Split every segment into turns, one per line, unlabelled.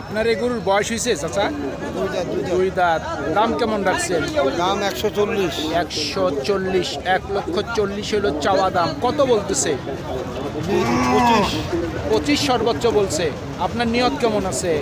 আপনার এই গরুর বয়স হয়েছে চাচা? দুই দাঁত দাম কেমন রাখছেন?
দাম একশো চল্লিশ।
একশো চল্লিশ এক লক্ষ চল্লিশ হলো চাওয়া দাম। কত বলতেছে?
পঁচিশ
সর্বোচ্চ বলছে। আপনার নিয়ত কেমন আছে?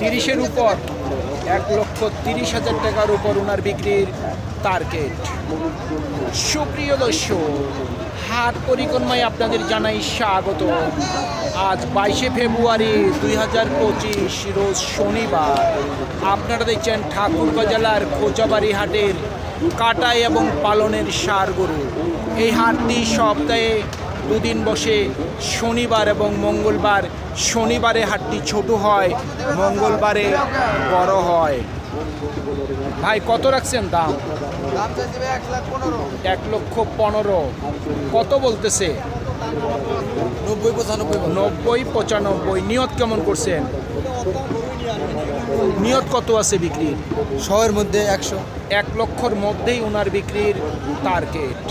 তিরিশের উপর এক লক্ষ তিরিশ হাজার টাকার উপর ওনার বিক্রির টার্গেট। সুপ্রিয় দর্শক, হাট পরিক্রমায় আপনাদের জানাই স্বাগত। আজ বাইশে ফেব্রুয়ারি দুই হাজার পঁচিশ, রোজ শনিবার। আপনারা দেখছেন ঠাকুরগাঁ জেলার খোঁচাবাড়ি হাটের কাটাই এবং পালনের সার গরু। এই হাটটি সপ্তাহে দুদিন বসে শনিবার এবং মঙ্গলবার শনিবারে হাটটি ছোট হয় মঙ্গলবারে বড় হয়। ভাই কত রাখছেন দাম?
এক
লক্ষ পনেরো। কত বলতেছে?
নব্বই পঁচানব্বই
নব্বই পঁচানব্বই। নিয়ত কেমন করছেন? নিয়ত কত আছে বিক্রির?
শহরের মধ্যে একশো।
এক লক্ষর মধ্যেই ওনার বিক্রির টার্গেট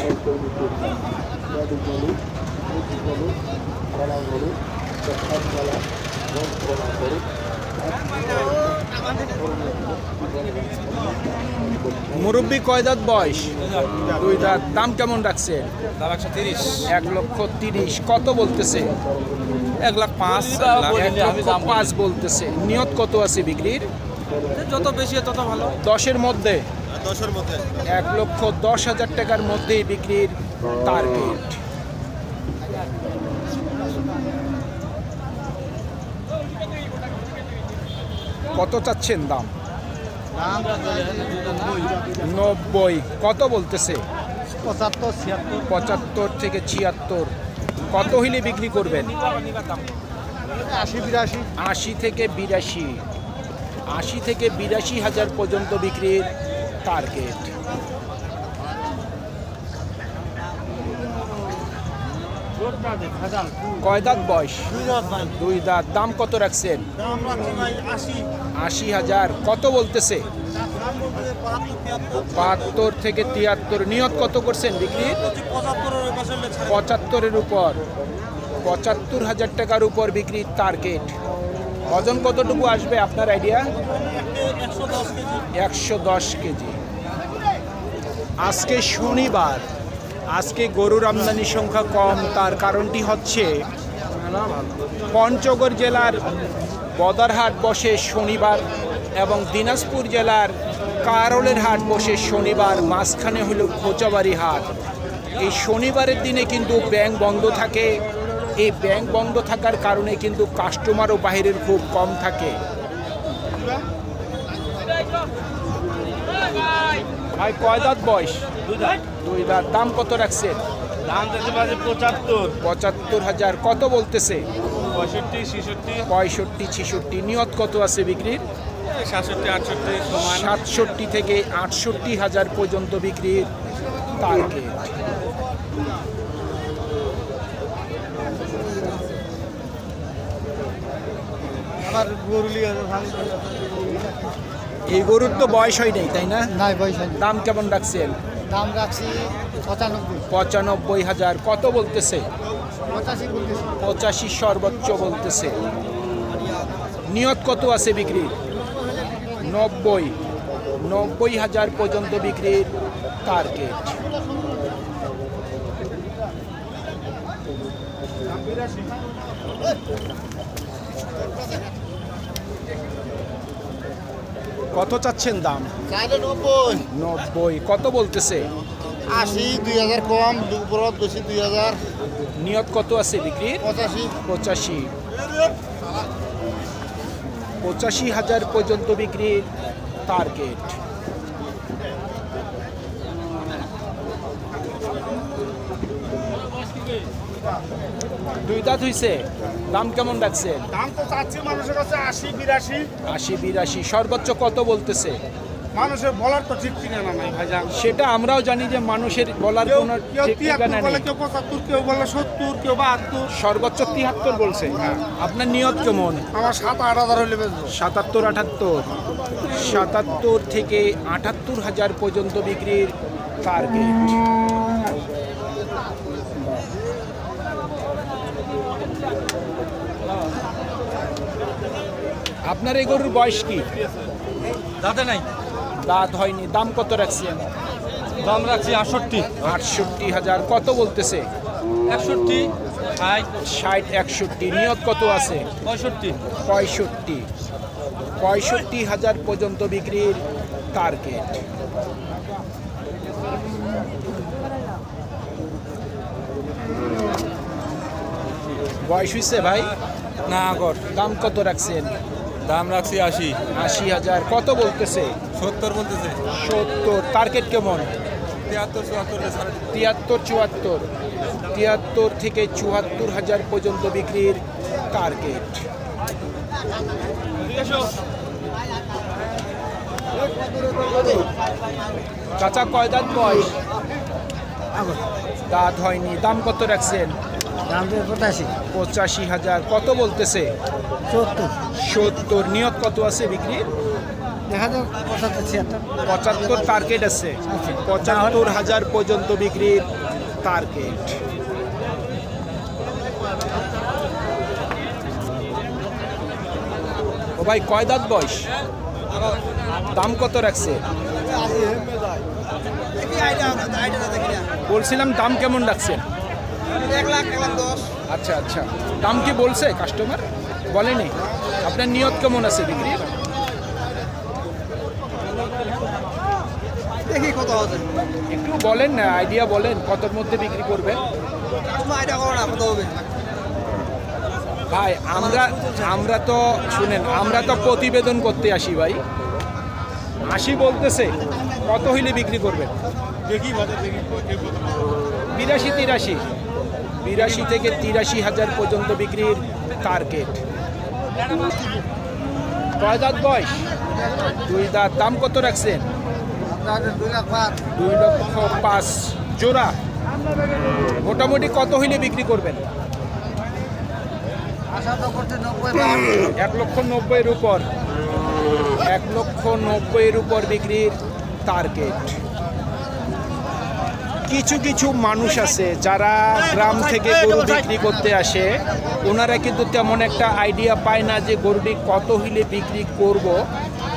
মুরব্বী কয় দাঁত বয়স? দুই দাঁত। দাম কেমন রাখছে? এক লক্ষ তিরিশ। কত বলতেছে?
এক লাখ পাঁচ।
পাঁচ বলতেছে। নিয়ত কত আছে বিক্রির?
যত বেশি তত ভালো।
দশের মধ্যে?
দশের মধ্যে।
এক লক্ষ দশ হাজার টাকার মধ্যেই বিক্রির টার্গেট কত চাচ্ছেন দাম? নব্বই। কত বলতেছে?
পঁচাত্তর ছিয়াত্তর।
পঁচাত্তর থেকে ছিয়াত্তর। কত হইলে বিক্রি করবেন?
আশি বিরাশি।
আশি থেকে বিরাশি। আশি থেকে বিরাশি হাজার পর্যন্ত বিক্রির টার্গেট। কয় দাঁত বয়স? দুই দাঁত দাম কত রাখছেন? আশি। হাজার। কত বলতেছে? বাহাত্তর থেকে তিয়াত্তর। নিয়ত কত করছেন বিক্রির পঁচাত্তরের উপর। পঁচাত্তর হাজার টাকার উপর বিক্রির টার্গেট। ওজন কতটুকু আসবে আপনার আইডিয়া? একশো দশ কেজি। আজকে শনিবার। আজকে গরুর আমদানি সংখ্যা কম, তার কারণটি হচ্ছে পঞ্চগড় জেলার বদারহাট বসে শনিবার এবং দিনাজপুর জেলার কারলের হাট বসে শনিবার, মাঝখানে হলো খোঁচাবাড়ি হাট। এই শনিবারের দিনে কিন্তু ব্যাংক বন্ধ থাকে। এই ব্যাংক বন্ধ থাকার কারণে কিন্তু কাস্টমারও বাইরের খুব কম থাকে। ভাই, কয় দাঁত বয়স? দুই দাঁত দাম কত রাখছেন
দাম দেখতে পাচ্ছি পঁচাত্তর।
পঁচাত্তর হাজার। কত বলতেছে?
পঁয়ষট্টি ছেষট্টি।
পঁয়ষট্টি ছেষট্টি। নিয়ত কত আছে বিক্রির?
সাতষট্টি আটষট্টি
সাতষট্টি থেকে আটষট্টি হাজার পর্যন্ত বিক্রির টার্গেট এই গরুর তো বয়স হয় নাই তাই না?
পয়সা
দাম কেমন রাখছেন?
দাম রাখছি পঁচানব্বই।
পঁচানব্বই হাজার। কত বলতেছে?
পঁচাশি বলতেছি।
পঁচাশি সর্বোচ্চ বলতেছে। নিয়ত কত আছে বিক্রির নব্বই। নব্বই হাজার পর্যন্ত বিক্রির টার্গেট কত চাচ্ছেন দাম?
নব্বই।
নব্বই। কত বলতেছে?
আশি দুই হাজার কম দুপুর বেশি দুই হাজার।
নিয়ত কত আছে বিক্রি
পঁচাশি।
পঁচাশি। পঁচাশি হাজার পর্যন্ত বিক্রির টার্গেট দুই দাঁত হইছে দাম কেমন রাখছেন
দাম তো চাচ্ছি মানুষের কাছে আশি বিরাশি।
আশি বিরাশি। সর্বোচ্চ কত বলতেছে?
মানুষের বলার তো ঠিক ঠিকানা নাই ভাইজান।
সেটা আমরাও জানি যে মানুষের বলার কোনো ঠিক ঠিকানা
বলে
নেই।
কেউ পঁচাত্তর কেউ বলে সত্তর কেউ বাহাত্তর।
সর্বোচ্চ তিয়াত্তর বলছে। আপনার নিয়ত কেমন?
আমার সাত আট হাজার হলে
সাতাত্তর আটাত্তর। সাতাত্তর থেকে আটাত্তর হাজার পর্যন্ত বিক্রির টার্গেট আপনার এই গরুর বয়স কি?
যাতে নাই।
দাঁত হয়নি দাম কত রাখছেন
দাম রাখছি আটষট্টি।
আটষট্টি হাজার কত বলতেছে?
একষট্টি ষাট।
ষাট একষট্টি নিয়ত কত আছে?
পঁয়ষট্টি।
পঁয়ষট্টি। পঁয়ষট্টি হাজার পর্যন্ত বিক্রির টার্গেট বয়স হয়েছে ভাই?
না আগর
দাম কত রাখছেন?
দাম রাখছি আশি।
আশি হাজার। কত বলতেছে?
সত্তর বলতেছে।
সত্তর। টার্গেট কেমন?
তিয়াত্তর চুয়াত্তর
তিয়াত্তর থেকে চুয়াত্তর হাজার পর্যন্ত বিক্রির টার্গেট। চাচা কয় দাঁত বয়স? দাঁত হয়নি। দাম কত রাখছেন?
পঁচাশি।
পঁচাশি হাজার। কত বলতেছে?
সত্তর।
সত্তর। নিয়ত কত আছে
দেখা যাক পঁচাত্তর ছিয়াত্তর।
পঁচাত্তর টার্গেট আছে। পঁচাত্তর হাজার পর্যন্ত বিক্রির টার্গেট ও ভাই কয় দাঁত বয়স? দাম কত রাখছে? বলছিলাম দাম কেমন রাখছেন আচ্ছা আচ্ছা। দাম কি বলছে কাস্টমার বলেনি। আপনার নিয়ত কেমন আছে বিক্রির
দেখি কত হবে
একটু বলেন না আইডিয়া বলেন কতর মধ্যে বিক্রি করবেন
আইডিয়া করো না কত হবে?
ভাই আমরা আমরা তো শুনেন আমরা তো প্রতিবেদন করতে আসি ভাই। আশি বলতেছে কত হইলে বিক্রি করবেন
দেখি দেখি
বিরাশি তিরাশি। বিরাশি থেকে তিরাশি হাজার পর্যন্ত বিক্রির টার্গেট কয় দাঁত বয়স? দুই দাঁত। দাম কত রাখছেন?
দুই
লক্ষ পাঁচ জোড়া। মোটামুটি কত হইলে বিক্রি করবেন? এক লক্ষ নব্বইয়ের উপর। এক লক্ষ নব্বইয়ের উপর বিক্রির টার্গেট কিছু কিছু মানুষ আছে যারা গ্রাম থেকে গরু বিক্রি করতে আসে ওনারা কিন্তু তেমন একটা আইডিয়া পায় না যে গরুটি কত হইলে বিক্রি করব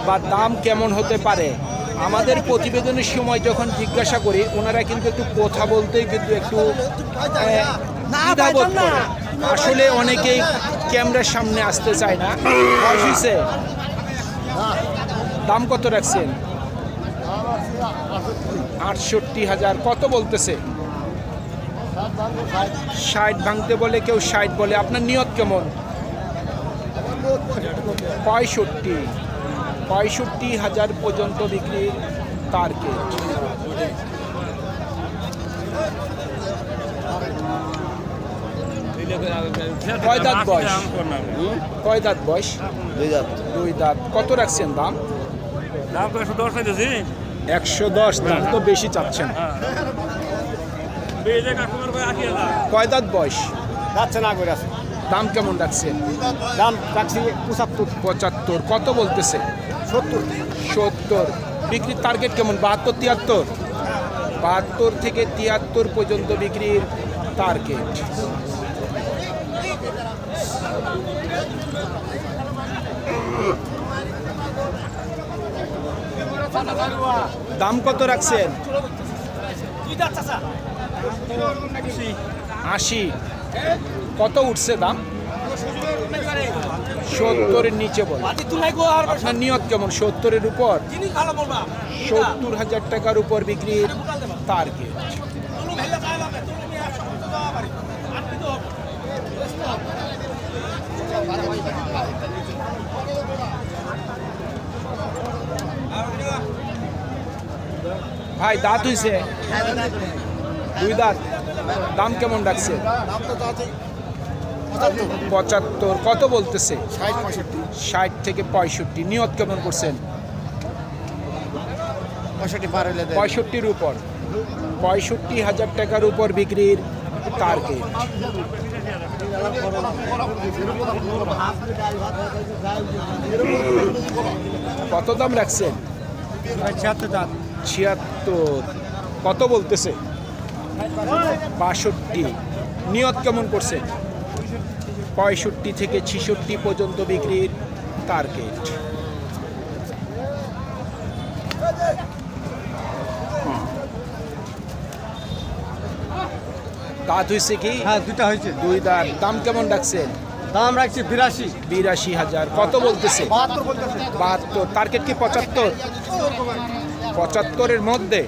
বা দাম কেমন হতে পারে। আমাদের প্রতিবেদনের সময় যখন জিজ্ঞাসা করি ওনারা কিন্তু একটু কথা বলতেই কিন্তু একটু আহ, দ্বিধাবোধ করে। আসলে অনেকেই ক্যামেরার সামনে আসতে চায় না। হইছে? দাম কত রাখছেন? আটষট্টি হাজার। কত বলতেছে? ষাট ভাঙতে বলে কেউ ষাট বলে। আপনার নিয়ত কেমন? পঁয়ষট্টি। পঁয়ষট্টি হাজার পর্যন্ত বিক্রির টার্গেট। কয় দাঁত বয়স? কয় দাঁত বয়স?
দুই হাজার
দুই দাঁত। কত রাখছেন দাম?
দাম তো একশো দশ
একশো দশ দাম তো বেশি চাচ্ছেন কয় দাঁত বয়স?
যাচ্ছে না করে আছে
দাম কেমন রাখছেন
দাম রাখছি পঁচাত্তর।
পঁচাত্তর। কত বলতেছে?
সত্তর।
সত্তর। বিক্রির টার্গেট কেমন? বাহাত্তর তিয়াত্তর? বাহাত্তর থেকে তিয়াত্তর পর্যন্ত বিক্রির টার্গেট দাম কত রাখছেন? আশি। কত উঠছে দাম? সত্তরের নিচে বল। আপনার নিয়ত কেমন? সত্তরের উপর? সত্তর হাজার টাকার উপর বিক্রির টার্গেট ভাই দাঁত হইছে। দুই দাঁত। দাম কেমন
যাচ্ছে
পঁচাত্তর। কত বলতেছে?
ষাট
থেকে পঁয়ষট্টি। নিয়ত কেমন করছেন? পঁয়ষট্টির উপর। পঁয়ষট্টি হাজার টাকার উপর বিক্রির টার্গেট কত দাম রাখছেন? ছিয়াত্তর কত বলতেছে? বাষট্টি। নিয়ত কেমন করছে? পঁয়ষট্টি থেকে ছিষট্টি পর্যন্ত বিক্রির টার্গেট দাঁত হয়েছে কি?
হ্যাঁ দুটা হয়েছে
দুই দাঁত। দাম কেমন রাখছেন?
দাম রাখছি বিরাশি।
বিরাশি হাজার। কত
বলতেছে?
বাহাত্তর টার্গেট কি পঁচাত্তর? পঁচাত্তরের মধ্যে।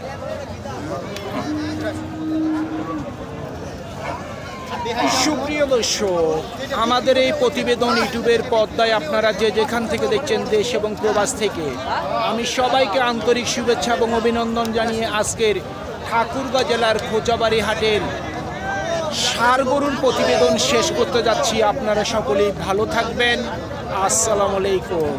সুপ্রিয় দর্শক আমাদের এই প্রতিবেদন ইউটিউবের পর্দায় আপনারা যে যেখান থেকে দেখছেন দেশ এবং প্রবাস থেকে আমি সবাইকে আন্তরিক শুভেচ্ছা এবং অভিনন্দন জানিয়ে আজকের ঠাকুরগাঁ জেলার খোঁচাবাড়ি হাটের সার গরুর প্রতিবেদন শেষ করতে যাচ্ছি। আপনারা সকলেই ভালো থাকবেন। আসসালামু আলাইকুম।